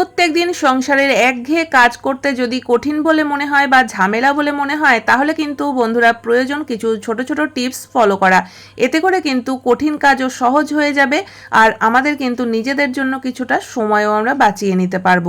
প্রত্যেক দিন সংসারের একঘেয়ে কাজ করতে যদি কঠিন বলে মনে হয় বা ঝামেলা বলে মনে হয়, তাহলে কিন্তু বন্ধুরা প্রয়োজন কিছু ছোট ছোট টিপস ফলো করা। এতে করে কিন্তু কঠিন কাজও সহজ হয়ে যাবে আর আমাদের কিন্তু নিজেদের জন্য কিছুটা সময়ও আমরা বাঁচিয়ে নিতে পারব।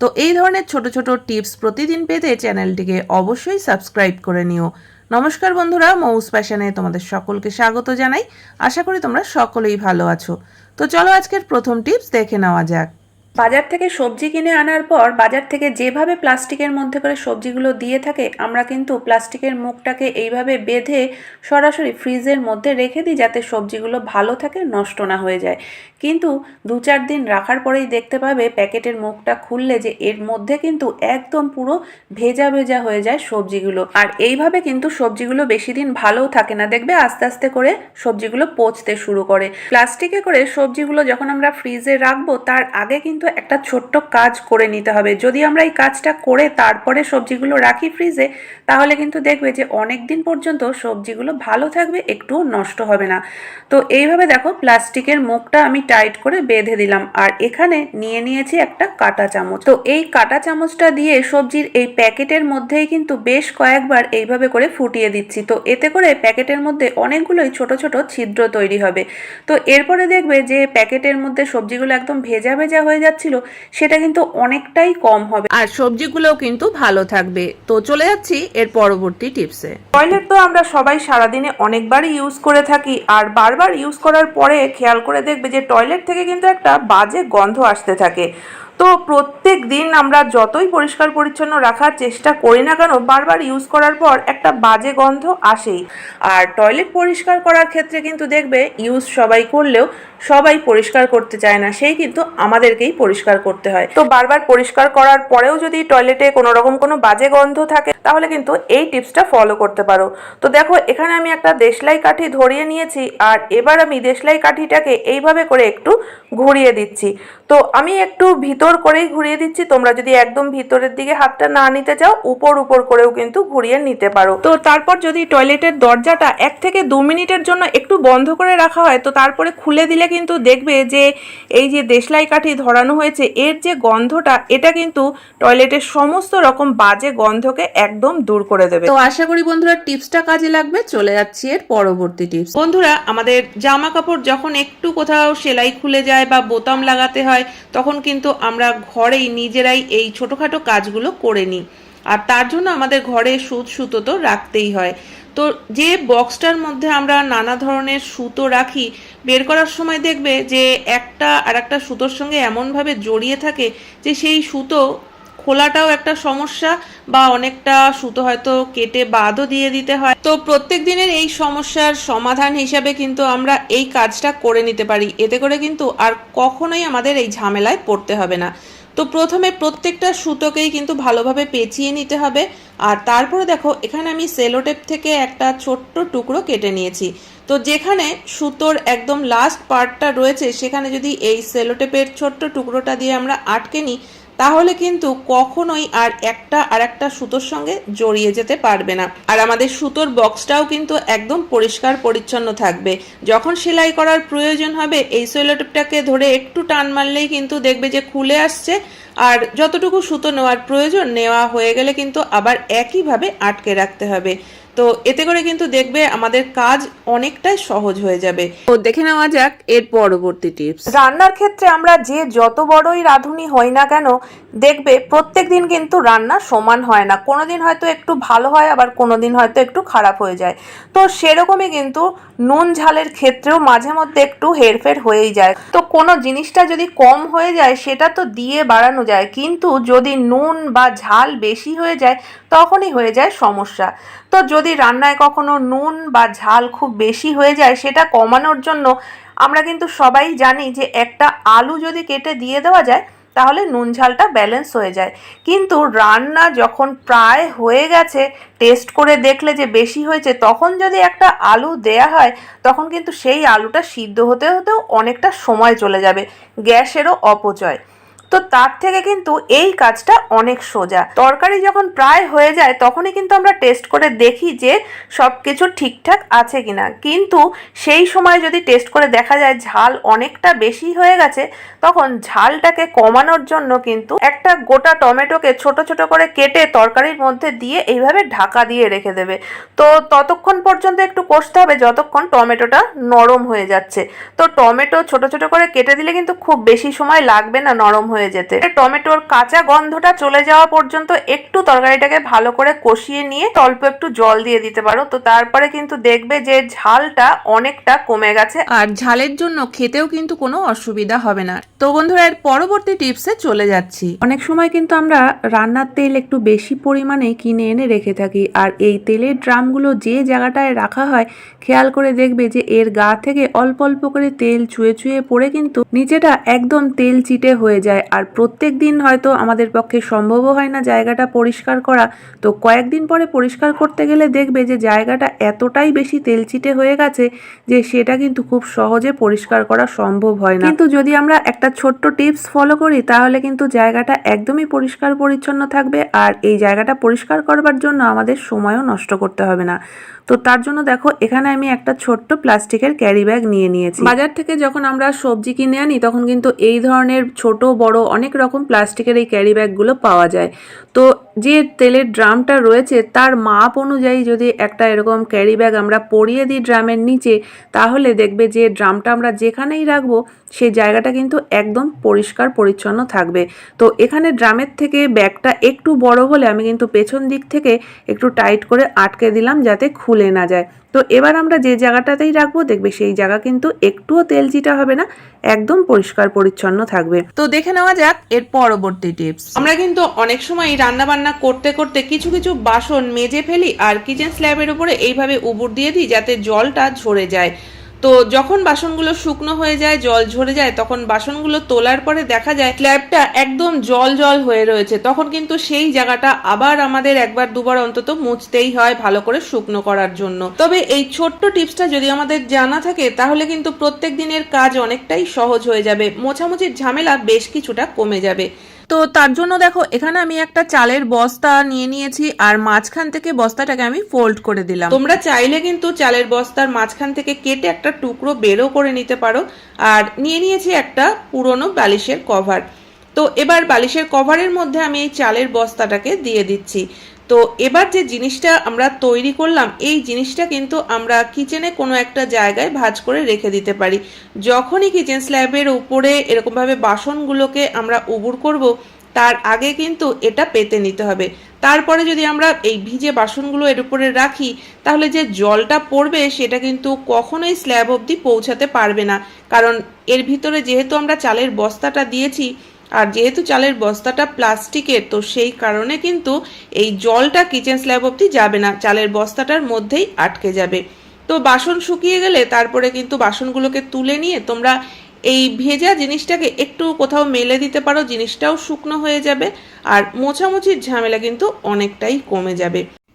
তো এই ধরনের ছোট ছোট টিপস প্রতিদিন পেতে চ্যানেলটিকে অবশ্যই সাবস্ক্রাইব করে নিও। নমস্কার বন্ধুরা, মৌস প্যাশনে তোমাদের সকলকে স্বাগত জানাই। আশা করি তোমরা সকলেই ভালো আছো। তো চলো আজকের প্রথম টিপস দেখে নেওয়া যাক। বাজার থেকে সবজি কিনে আনার পর বাজার থেকে যেভাবে প্লাস্টিকের মধ্যে করে সবজিগুলো দিয়ে থাকে, আমরা কিন্তু প্লাস্টিকের মুখটাকে এইভাবে বেঁধে সরাসরি ফ্রিজের মধ্যে রেখে দিই যাতে সবজিগুলো ভালো থাকে, নষ্ট না হয়ে যায়। কিন্তু দু চার দিন রাখার পরেই দেখতে পাবে প্যাকেটের মুখটা খুললে যে এর মধ্যে কিন্তু একদম পুরো ভেজা ভেজা হয়ে যায় সবজিগুলো। আর এইভাবে কিন্তু সবজিগুলো বেশি দিন ভালোও থাকে না, দেখবে আস্তে আস্তে করে সবজিগুলো পচতে শুরু করে। প্লাস্টিকে করে সবজিগুলো যখন আমরা ফ্রিজে রাখব, তার আগে কিন্তু একটা ছোট্ট কাজ করে নিতে হবে। যদি আমরা এই কাজটা করে তারপরে সবজিগুলো রাখি ফ্রিজে তাহলে কিন্তু দেখবে যে অনেক দিন পর্যন্ত সবজিগুলো ভালো থাকবে একটু নষ্ট হবে না। তো এইভাবে দেখো প্লাস্টিকের মুখটা আমি টাইট করে বেঁধে দিলাম। আর এখানে নিয়ে নিয়েছি একটা কাটা চামচ। তো এই কাঁটা চামচটা দিয়ে সবজির এই প্যাকেটের মধ্যেই কিন্তু বেশ কয়েকবার এইভাবে করে ফুটিয়ে দিচ্ছি। তো এতে করে প্যাকেটের মধ্যে অনেকগুলোই ছোট ছোট ছিদ্র তৈরি হবে। তো এরপরে দেখবে যে প্যাকেটের মধ্যে সবজিগুলো একদম ভেজা ভেজা হয়ে যাচ্ছিল সেটা কিন্তু অনেকটাই কম হবে। আর সবজিগুলোও কিন্তু ভালো থাকবে। তো চলে যাচ্ছি এর পরবর্তী টিপসে। টয়লেট তো আমরা সবাই সারাদিনে অনেকবারই ইউজ করে থাকি আর বারবার ইউজ করার পরে খেয়াল করে দেখবে যে টয়লেট থেকে কিন্তু একটা বাজে গন্ধ আসতে থাকে। তো প্রত্যেক দিন আমরা যতই পরিষ্কার পরিচ্ছন্ন রাখার চেষ্টা করি না কেন, বারবার ইউজ করার পর একটা বাজে গন্ধ আসেই। আর টয়লেট পরিষ্কার করার ক্ষেত্রে কিন্তু দেখবে ইউজ সবাই করলেও সবাই পরিষ্কার করতে চায় না, সেই কিন্তু আমাদেরকেই পরিষ্কার করতে হয়। তো বারবার পরিষ্কার করার পরেও যদি টয়লেটে কোনো রকম কোনো বাজে গন্ধ থাকে, তাহলে কিন্তু এই টিপসটা ফলো করতে পারো। তো দেখো, এখানে আমি একটা দেশলাই কাঠি ধরিয়ে নিয়েছি, আর এবার আমি দেশলাই কাঠিটাকে এইভাবে করে একটু ঘুরিয়ে দিচ্ছি। তো আমি একটু ভিতর করেই ঘুরিয়ে দিচ্ছি। তোমরা যদি একদম ভিতরের দিকে হাতটা না নিতে চাও, উপর উপর করেও কিন্তু ঘুরিয়ে নিতে পারো। তো তারপর যদি টয়লেটের দরজাটা এক থেকে দু মিনিটের জন্য একটু বন্ধ করে রাখা হয়, তো তারপরে খুলে দিলে কিন্তু দেখবে যে এই যে দেশলাই কাঠি ধরানো হয়েছে, এর যে গন্ধটা, এটা কিন্তু টয়লেটের সমস্ত রকম বাজে গন্ধকে একদম দূর করে দেবে। তো আশা করি বন্ধুরা টিপসটা কাজে লাগবে। চলে যাচ্ছি এর পরবর্তী টিপস। বন্ধুরা, আমাদের জামা কাপড় যখন একটু কোথাও সেলাই খুলে যায় বা বোতাম লাগাতে হয়, তখন কিন্তু আমরা ঘরেই নিজেরাই এই ছোটোখাটো কাজগুলো করে নিই। আর তার জন্য আমাদের ঘরে সুত সুতো তো রাখতেই হয়। তো যে বক্সটার মধ্যে আমরা নানা ধরনের সুতো রাখি, বের করার সময় দেখবে যে একটা আর একটা সুতোর সঙ্গে এমনভাবে জড়িয়ে থাকে যে সেই সুতো খোলাটাও একটা সমস্যা বা অনেকটা সুতো হয়তো কেটে বাদও দিয়ে দিতে হয়। তো প্রত্যেক দিনের এই সমস্যার সমাধান হিসাবে কিন্তু আমরা এই কাজটা করে নিতে পারি। এতে করে কিন্তু আর কখনোই আমাদের এই ঝামেলায় পড়তে হবে না। তো প্রথমে প্রত্যেকটা সুতোকেই কিন্তু ভালোভাবে পেঁচিয়ে নিতে হবে। আর তারপরে দেখো, এখানে আমি সেলোটেপ থেকে একটা ছোট্ট টুকরো কেটে নিয়েছি। তো যেখানে সুতোর একদম লাস্ট পার্টটা রয়েছে, সেখানে যদি এই সেলোটেপের ছোট্ট টুকরোটা দিয়ে আমরা আটকে নিই তাহলে কিন্তু কখনোই আর একটা আর একটা সুতোর সঙ্গে জড়িয়ে যেতে পারবে না। আর আমাদের সুতোর বক্সটাও কিন্তু একদম পরিষ্কার পরিচ্ছন্ন থাকবে। যখন সেলাই করার প্রয়োজন হবে, এই সেলোটেপটাকে ধরে একটু টান মারলেই কিন্তু দেখবে যে খুলে আসছে। আর যতটুকু সুতো নেওয়ার প্রয়োজন, নেওয়া হয়ে গেলে কিন্তু আবার একইভাবে আটকে রাখতে হবে। তো এতে করে কিন্তু দেখবে আমাদের কাজ অনেকটাই সহজ হয়ে যাবে। তো দেখে নেওয়া যাক এর পরবর্তী টিপস। রান্নার ক্ষেত্রে আমরা যে যত বড়ই রাঁধুনি হই না কেন দেখবে প্রত্যেক দিন কিন্তু রান্না সমান হয় না। কোনো দিন হয়তো একটু ভালো হয় আবার কোনো দিন হয়তো একটু খারাপ হয়ে যায়। তো সেরকমই কিন্তু নুন ঝালের ক্ষেত্রেও মাঝে মধ্যে একটু হেরফের হয়েই যায়। তো কোনো জিনিসটা যদি কম হয়ে যায় সেটা তো দিয়ে বাড়ানো যায়। কিন্তু যদি নুন বা ঝাল বেশি হয়ে যায় তখনই হয়ে যায় সমস্যা। তো যদি রান্নায় কখনো নুন বা ঝাল খুব বেশি হয়ে যায়, সেটা কমানোর জন্য আমরা কিন্তু সবাই জানি যে একটা আলু যদি কেটে দিয়ে দেওয়া যায়, তাহলে নুন ঝালটা ব্যালেন্স হয়ে যায়। কিন্তু রান্না যখন প্রায় হয়ে গেছে টেস্ট করে দেখলে যে বেশি হয়েছে, তখন যদি একটা আলু দেয়া হয়, তখন কিন্তু সেই আলুটা সিদ্ধ হতে হতেও অনেকটা সময় চলে যাবে, গ্যাসেরও অপচয়। তো তার থেকে কিন্তু এই কাজটা অনেক সোজা। তরকারি যখন প্রায় হয়ে যায়, তখনই কিন্তু আমরা টেস্ট করে দেখি যে সব কিছু ঠিকঠাক আছে কিনা। কিন্তু সেই সময় যদি টেস্ট করে দেখা যায় ঝাল অনেকটা বেশি হয়ে গেছে, তখন ঝালটাকে কমানোর জন্য কিন্তু একটা গোটা টমেটোকে ছোট ছোট করে কেটে তরকারির মধ্যে দিয়ে এইভাবে ঢাকা দিয়ে রেখে দেবে। তো ততক্ষণ পর্যন্ত একটু কষতে হবে, যতক্ষণ টমেটোটা নরম হয়ে যাচ্ছে। তো টমেটো ছোট ছোট করে কেটে দিলে কিন্তু খুব বেশি সময় লাগবে না নরম হয়ে যেতে। টমেটোর কাঁচা গন্ধটা চলে যাওয়া পর্যন্ত একটু তরকারিটাকে ভালো করে কষিয়ে নিয়ে অল্প একটু জল দিয়ে দিতে পারো। তো তারপরে কিন্তু দেখবে যে ঝালটা অনেকটা কমে গেছে। আর ঝালের জন্য খেতেও কিন্তু কোনো অসুবিধা হবে না। তো বন্ধুরা, এর পরবর্তী টিপসে চলে যাচ্ছি। অনেক সময় কিন্তু আমরা রান্নার তেল একটু বেশি পরিমাণে কিনে এনে রেখে থাকি। আর এই তেলের ড্রামগুলো যে জায়গাটায় রাখা হয়, খেয়াল করে দেখবে যে এর গা থেকে অল্প অল্প করে তেল চুয়ে চুয়ে পড়ে কিন্তু নিচেটা একদম তেল চিটে হয়ে যায়। আর প্রত্যেক দিন হয়তো আমাদের পক্ষে সম্ভবও হয় না জায়গাটা পরিষ্কার করা। তো কয়েকদিন পরে পরিষ্কার করতে গেলে দেখবে যে জায়গাটা এতটাই বেশি তেল চিটে হয়ে গেছে যে সেটা কিন্তু খুব সহজে পরিষ্কার করা সম্ভব হয় না। কিন্তু যদি আমরা একটা ছোট্ট টিপস ফলো করি, তাহলে কিন্তু জায়গাটা একদমই পরিষ্কার পরিচ্ছন্ন থাকবে আর এই জায়গাটা পরিষ্কার করবার জন্য আমাদের সময়ও নষ্ট করতে হবে না। তো তার জন্য দেখো, এখানে আমি একটা ছোট্ট প্লাস্টিকের ক্যারি ব্যাগ নিয়ে নিয়েছি। বাজার থেকে যখন আমরা সবজি কিনে আনি, তখন কিন্তু এই ধরনের ছোট বড় অনেক রকম প্লাস্টিকের এই ক্যারি ব্যাগগুলো পাওয়া যায়। তো যে তেলের ড্রামটা রয়েছে, তার মাপ অনুযায়ী যদি একটা এরকম ক্যারি ব্যাগ আমরা পরিয়ে দিই ড্রামের নিচে, তাহলে দেখবে যে ড্রামটা আমরা যেখানেই রাখব সেই জায়গাটা কিন্তু একদম পরিষ্কার, পরিচ্ছন্ন থাকবে। তো এখানে ড্রামের থেকে ব্যাগটা একটু বড় হলে আমি কিন্তু পেছন দিক থেকে একটু টাইট করে আটকে দিলাম যাতে খুলে না যায়। তো এবার আমরা যে জায়গাটাতেই রাখব, দেখবে সেই জায়গা কিন্তু একটুও তেল চিটা হবে না, একদম পরিষ্কার, পরিচ্ছন্ন থাকবে। তো দেখে নেওয়া যাক এর পরবর্তী টিপস। আমরা কিন্তু অনেক সময় রান্না বান্না করতে করতে কিছু কিছু বাসন মেজে ফেলি আর কিচেন স্ল্যাবের উপরে এইভাবে উবুর দিয়ে দিই যাতে জলটা ঝরে যায়। তো যখন বাসনগুলো শুকনো হয়ে যায়, জল ঝরে যায়, তখন বাসনগুলো তোলার পরে দেখা যায় স্ল্যাবটা একদম জল জল হয়ে রয়েছে। তখন কিন্তু সেই জায়গাটা আবার আমাদের একবার দুবার অন্তত মুছতেই হয় ভালো করে শুকনো করার জন্য। তবে এই ছোট্ট টিপসটা যদি আমাদের জানা থাকে, তাহলে কিন্তু প্রত্যেক দিনের কাজ অনেকটাই সহজ হয়ে যাবে। মোছামুছির ঝামেলা বেশ কিছুটা কমে যাবে। তো তার জন্য দেখো, এখানে আমি একটা চালের বস্তা নিয়ে নিয়েছি, আর মাঝখান থেকে বস্তাটাকে আমি ফোল্ড করে দিলাম। তোমরা চাইলে কিন্তু চালের বস্তার মাঝখান থেকে কেটে একটা টুকরো বেরো করে নিতে পারো, আর নিয়ে নিয়েছি একটা পুরনো বালিশের কভার তো এবার বালিশের কভারের মধ্যে আমি এই চালের বস্তাটাকে দিয়ে দিচ্ছি। তো এবার যে জিনিসটা আমরা তৈরি করলাম, এই জিনিসটা কিন্তু আমরা কিচেনে কোনো একটা জায়গায় ভাজ করে রেখে দিতে পারি। যখনই কিচেন স্ল্যাবের উপরে এরকমভাবে বাসনগুলোকে আমরা উবুর করব, তার আগে কিন্তু এটা পেতে নিতে হবে। তারপরে যদি আমরা এই ভিজে বাসনগুলো এর উপরে রাখি, তাহলে যে জলটা পড়বে সেটা কিন্তু কখনোই স্ল্যাব অবধি পৌঁছাতে পারবে না। কারণ এর ভিতরে যেহেতু আমরা চালের বস্তাটা দিয়েছি যেহেতু চালের বস্তাটা প্লাস্টিকের, তো সেই কারণে কিন্তু এই জলটা কিচেন স্ল্যাব অবধি যাবে না। চালের বস্তাটার মধ্যেই আটকে যাবে। তো বাসন শুকিয়ে গেলে তারপরে কিন্তু বাসনগুলোকে তুলে নিয়ে তোমরা এই ভেজা জিনিসটাকে একটু কোথাও মেলে দিতে পারো, জিনিসটাও শুকনো হয়ে যাবে। আর মোছামুছির ঝামেলা কিন্তু অনেকটাই কমে যাবে।